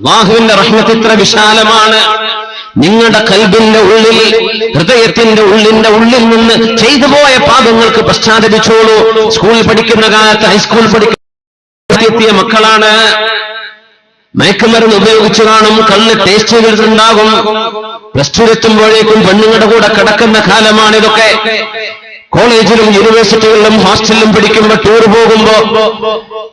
അള്ളാഹുവിന്റെ റഹ്മത്ത് ഇത്ര വിശാലമാണ്. നിങ്ങളുടെ കൽബിന്റെ ഉള്ളിൽ ഹൃദയത്തിന്റെ ഉള്ളിന്റെ ഉള്ളിൽ നിന്ന് ചെയ്തു പോയ പാപങ്ങൾക്ക് പശ്ചാത്തപിച്ചോളൂ. സ്കൂളിൽ പഠിക്കുന്ന കാലത്ത് ഹൈസ്കൂൾ പഠിക്കുന്ന മക്കളാണ്. മയക്കുമരുന്ന് ഉപയോഗിച്ചു കാണും കണ്ണ് ടേസ്റ്റ് ചെയ്തിട്ടുണ്ടാകും. പ്ലസ് ടു എത്തുമ്പോഴേക്കും പെണ്ണുങ്ങളുടെ കൂടെ കിടക്കുന്ന കാലമാണ് ഇതൊക്കെ. കോളേജിലും യൂണിവേഴ്സിറ്റികളിലും ഹോസ്റ്റലിലും പിടിക്കുമ്പോൾ ടൂർ പോകുമ്പോ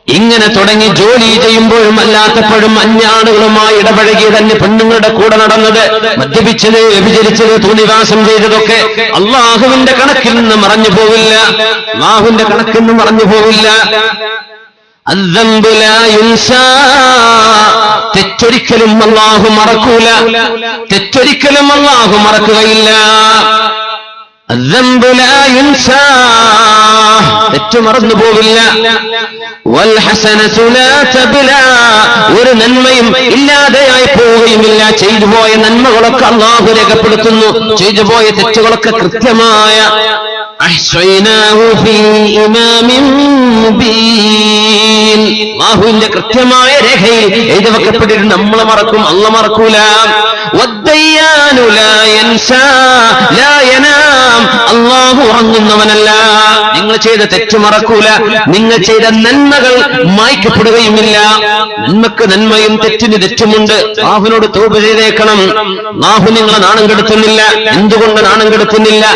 ഇങ്ങനെ തുടങ്ങി ജോലി ചെയ്യുമ്പോഴും അല്ലാത്തപ്പോഴും അഞ്ഞാടുകളുമായി ഇടപഴകി തന്നെ പെണ്ണുങ്ങളുടെ കൂടെ നടന്നത് മദ്യപിച്ചത് വ്യഭിചരിച്ചത് തൂനിവാസം ചെയ്തതൊക്കെ അള്ളാഹുവിന്റെ കണക്കിൽ നിന്ന് മറഞ്ഞു പോവില്ല. അള്ളാഹുവിന്റെ കണക്കിൽ നിന്ന് മറഞ്ഞു പോവില്ല. തെറ്റൊരിക്കലും അള്ളാഹു മറക്കൂല. തെറ്റൊരിക്കലും അള്ളാഹു മറക്കുകയില്ല. തെറ്റു മറന്നു പോവില്ല ഒരു നന്മയും ഇല്ലാതെയായി പോവുകയുമില്ല. ചെയ്തു പോയ നന്മകളൊക്കെ അള്ളാഹു രേഖപ്പെടുത്തുന്നു. ചെയ്തു പോയ തെറ്റുകളൊക്കെ കൃത്യമായ ബാഹുവിന്റെ കൃത്യമായ രേഖയിൽ എഴുതി വെക്കപ്പെട്ടിട്ട് നമ്മളെ മറക്കും അള്ള മറക്കൂല. അള്ളാഹു ഉറങ്ങുന്നവനല്ല. നിങ്ങൾ ചെയ്ത തെറ്റ് മറക്കൂല. നിങ്ങൾ ചെയ്ത നന്മകൾ മായ്ക്കപ്പെടുകയുമില്ല. നന്മക്ക് നന്മയും തെറ്റിന് തെറ്റുമുണ്ട്. അള്ളാഹുവിനോട് തോപ ചെയ്തേക്കണം. അള്ളാഹു നിങ്ങളെ നാണം കെടുത്തുന്നില്ല. എന്തുകൊണ്ട് നാണം കെടുത്തുന്നില്ല?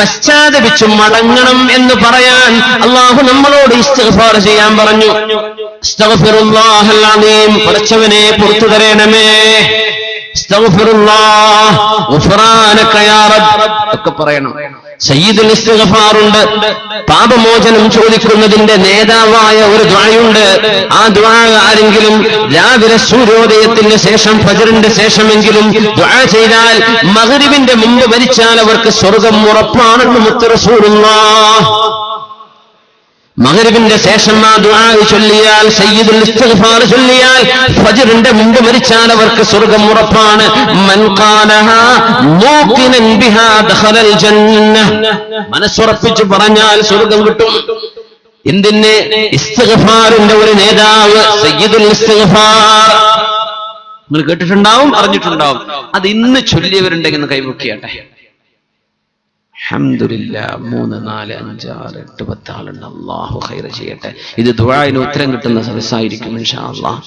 പശ്ചാത്തപിച്ചു മടങ്ങണം എന്ന് പറയാൻ അള്ളാഹു നമ്മളോട് ഇസ്തിഗ്ഫാർ ചെയ്യാൻ പറഞ്ഞു. പടച്ചവനെ പുറത്തു തരേണമേ. ഒക്കെ പറയണം. സയ്യിദുൽ ഇസ്തിഗ്ഫാറുണ്ട്. പാപമോചനം ചോദിക്കുന്നതിന്റെ നേതാവായ ഒരു ദ്വായുണ്ട്. ആ ദ്വാ ആരെങ്കിലും രാവിലെ സൂര്യോദയത്തിന് ശേഷം ഫജറിന്റെ ശേഷമെങ്കിലും ദ്വാ ചെയ്താൽ മഗ്രിബിന്റെ മുമ്പ് മരിച്ചാൽ അവർക്ക് സ്വർഗം ഉറപ്പാണെന്ന് മുത്തറസൂലുള്ളാഹ് മകരിവിന്റെ ശേഷം ആ ദുആ ചൊല്ലിയാൽ സയ്യിദുൽ ഇസ്തിഗ്ഫാർ ചൊല്ലിയാൽ ഫജ്റിന്റെ മുമ്പ് മരിച്ചാൽ അവർക്ക് സ്വർഗം ഉറപ്പാണ്. മൻ ഖാലഹാ മൂഖിനൻ ബിഹാ ദഖലൽ ജന്ന മനസ്സുറപ്പിച്ച് പറഞ്ഞാൽ സ്വർഗം കിട്ടും. എന്തിന്? ഇസ്തിഗ്ഫാറിന്റെ ഒരു നേതാവ് സയ്യിദുൽ ഇസ്തിഗ്ഫാർ. നിങ്ങൾ കേട്ടിട്ടുണ്ടാവും? അറിഞ്ഞിട്ടുണ്ടാവും? അത് ഇന്ന് ചൊല്ലിയവരുണ്ടെങ്കിൽ ഒന്ന് മൂന്ന് നാല് അഞ്ച് ആറ് എട്ട് പത്ത് ആളുണ്ട് അള്ളാഹു ഹൈറ ചെയ്യട്ടെ. ഇത് ദുബായിന് ഉത്തരം കിട്ടുന്ന സദസ്സായിരിക്കും ഇൻഷാ അള്ളാഹ്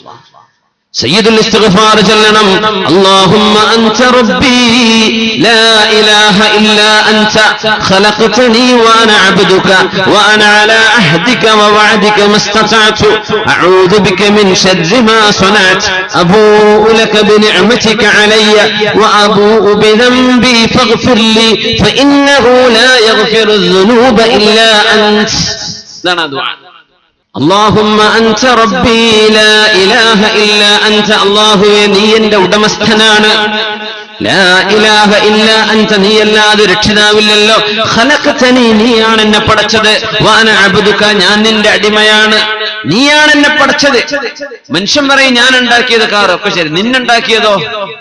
سيد الاستغفار جلنا اللهم أنت ربي لا إله إلا أنت. خلقتني وأنا عبدك وأنا على أهدك ووعدك ما استطعت. أعوذ بك من شر ما صنعت. أبوء لك بنعمتك علي وأبوء بذنبي فاغفر لي فإنه لا يغفر الذنوب إلا أنت. لنا دعاء. اللهم أنت ربي لا إله إلا أنت الله നീ എന്റെ ഉടമസ്ഥനാണ് لا إله إلا أنت നീ അല്ലാതെ രക്ഷിതാവില്ലല്ലോ ഖലഖതനി നീയാണ് എന്നെ പടച്ചത് വാന അബ്ദുക ഞാൻ നിന്റെ അടിമയാണ് നീയാണ് എന്നെ പടച്ചത് മനുഷ്യൻ പറയും ഞാൻ ഉണ്ടാക്കിയത് കാർ ഒക്കെ ശരി നിന്നുണ്ടാക്കിയതോ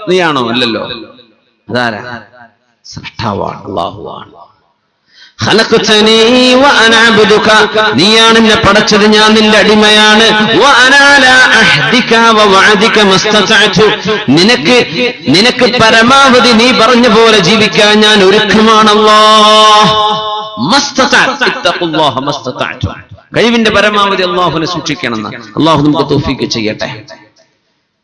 നീയാണോ അല്ലല്ലോ അതാരാ സൃഷ്ടാവാണ് അള്ളാഹുവാണ് ഖലഖ്തനീ വഅന അബ്ദുക നീയാണ് എന്നെ പടച്ചത് ഞാൻ നിന്റെ അടിമയാണ്. നിനക്ക് നിനക്ക് പരമാവധി നീ പറഞ്ഞ പോലെ ജീവിക്കാൻ ഞാൻ ഒരുക്കമാണല്ലോ. കഴിവിന്റെ പരമാവധി അള്ളാഹുനെ സൂക്ഷിക്കണമെന്ന്. അള്ളാഹു നമുക്ക് തോഫിക്ക് ചെയ്യട്ടെ.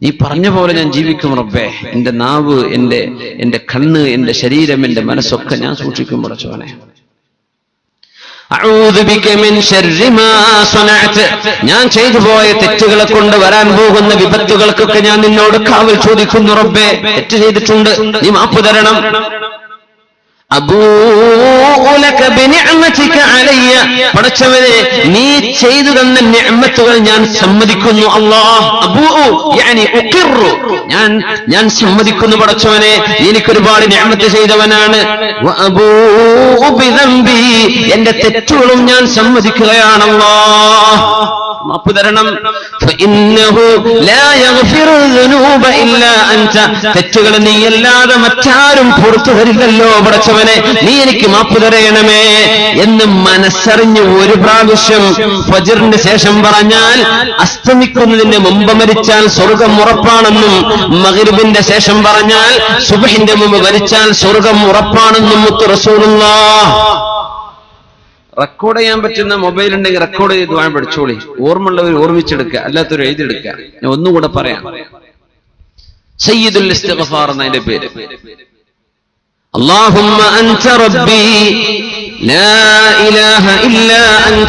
നീ പറഞ്ഞ പോലെ ഞാൻ ജീവിക്കും റബ്ബേ. എന്റെ നാവ് എന്റെ എന്റെ കണ്ണ് എന്റെ ശരീരം എന്റെ മനസ്സൊക്കെ ഞാൻ സൂക്ഷിക്കും പടച്ചോനെ ഞാൻ ചെയ്തു പോയ തെറ്റുകളെ കൊണ്ട് വരാൻ പോകുന്ന വിപത്തുകൾക്കൊക്കെ ഞാൻ നിന്നോട് കാവൽ ചോദിക്കുന്നു റബ്ബേ. തെറ്റ് ചെയ്തിട്ടുണ്ട്. നീ മാപ്പ് തരണം. പടച്ചവനെ നീ ചെയ്തു തന്ന നിഅമത്തുകൾ ഞാൻ സമ്മതിക്കുന്നു യാനി ഞാൻ ഞാൻ സമ്മതിക്കുന്നു പടച്ചവനെ എനിക്കൊരുപാട് നിഅമത്ത് ചെയ്തവനാണ്. എന്റെ തെറ്റുകളും ഞാൻ സമ്മതിക്കുകയാണല്ലോ മാപ്പ് തരണം. തെറ്റുകൾ നീ അല്ലാതെ മറ്റാരും പുറത്തു തരില്ലല്ലോ പടച്ചവനെ. നീ എനിക്ക് മാപ്പ് തരയണമേ എന്ന് മനസ്സറിഞ്ഞ് ഒരു പ്രാവശ്യം ഫജിറിന് ശേഷം പറഞ്ഞാൽ അസ്തമിക്കുന്നതിന് മുമ്പ് മരിച്ചാൽ സ്വർഗം ഉറപ്പാണെന്നും മകരിബിന്റെ ശേഷം പറഞ്ഞാൽ സുബഹിന്റെ മുമ്പ് മരിച്ചാൽ സ്വർഗം ഉറപ്പാണെന്നും മുത്തു റെക്കോർഡ് ചെയ്യാൻ പറ്റുന്ന മൊബൈൽ ഉണ്ടെങ്കിൽ റെക്കോർഡ് ചെയ്ത് വാങ്ങി പഠിച്ചോളി. ഓർമ്മയുള്ളവർ ഓർമ്മിച്ചെടുക്കുക അല്ലാത്തവർ എഴുതിയെടുക്കുക. ഞാൻ ഒന്നുകൂടെ പറയാം. സയ്യിദുൽ ഇസ്തിഗ്ഫാർ പേര്. അല്ലാഹുമ്മ അൻത റബ്ബി ലാ ഇലാഹ ഇല്ലാ അൻത.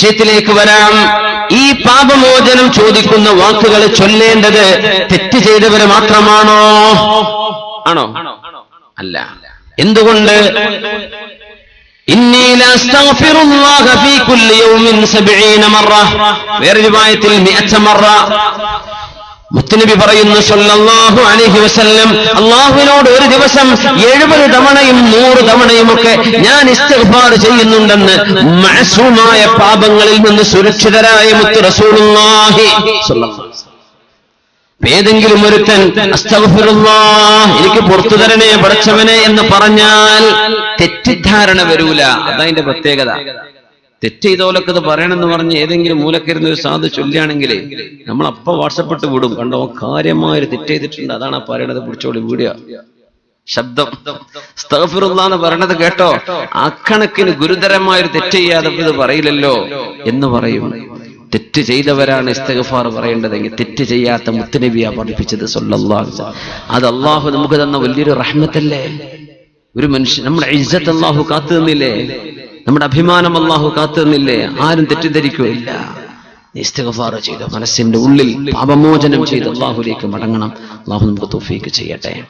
വിഷയത്തിലേക്ക് വരാം. ഈ പാപമോചനം ചോദിക്കുന്ന വാക്കുകൾ ചൊല്ലേണ്ടത് തെറ്റ് ചെയ്തവര് മാത്രമാണോ? ആണോ? അല്ല. എന്തുകൊണ്ട്? വേറൊരു വായത്തിൽ മുത്തുനബി പറയുന്നു സല്ലല്ലാഹു അലൈഹി വസല്ലം അള്ളാഹുവിനോട് ഒരു ദിവസം എഴുപത് തവണയും നൂറ് തവണയും ഒക്കെ ഞാൻ ഇസ്തിഗ്ഫാർ ചെയ്യുന്നുണ്ടെന്ന് മഅസൂമായ പാപങ്ങളിൽ നിന്ന് സുരക്ഷിതരായ മുത്ത് റസൂലുള്ളാഹി ഏതെങ്കിലും ഒരുത്തൻ എനിക്ക് പുറത്തു തരണേ പടച്ചവനെ എന്ന് പറഞ്ഞാൽ തെറ്റിദ്ധാരണ വരൂല. അതതിന്റെ പ്രത്യേകത. തെറ്റ് ചെയ്തോലൊക്കെ ഇത് പറയണമെന്ന് പറഞ്ഞ് ഏതെങ്കിലും മൂലക്കിരുന്ന് ഒരു സാധു ചൊല്ലുകയാണെങ്കിൽ നമ്മൾ അപ്പൊ വാട്സപ്പിട്ട് വിടും. കണ്ടോ കാര്യമായൊരു തെറ്റ് ചെയ്തിട്ടുണ്ട് അതാണ് ആ പറയണത്. പിടിച്ചോളി വീടുക. ശബ്ദം. എന്ന് പറയണത് കേട്ടോ. അക്കണക്കിന് ഗുരുതരമായൊരു തെറ്റ് ചെയ്യാതെ ഇത് പറയില്ലല്ലോ എന്ന് പറയും. തെറ്റ് ചെയ്തവരാണ് ഇസ്തഗഫാർ പറയേണ്ടതെങ്കിൽ തെറ്റ് ചെയ്യാത്ത മുത്തുനബിയാ പഠിപ്പിച്ചത് വസല്ലം. അത് അള്ളാഹു നമുക്ക് തന്ന വലിയൊരു റഹ്മത്തല്ലേ? ഒരു മനുഷ്യൻ നമ്മുടെ ഇജ്ജത്ത് അള്ളാഹു കാത്തു തന്നില്ലേ നമ്മുടെ അഭിമാനം അള്ളാഹു കാത്തു നിന്നില്ലേ ആരും തെറ്റിദ്ധരിക്കുകയില്ല. ഇസ്തിഗ്ഫാർ മനസ്സിന്റെ ഉള്ളിൽ പാപമോചനം ചെയ്ത് അള്ളാഹുലേക്ക് മടങ്ങണം. അള്ളാഹു നമുക്ക് തോഫീക്ക് ചെയ്യട്ടെ.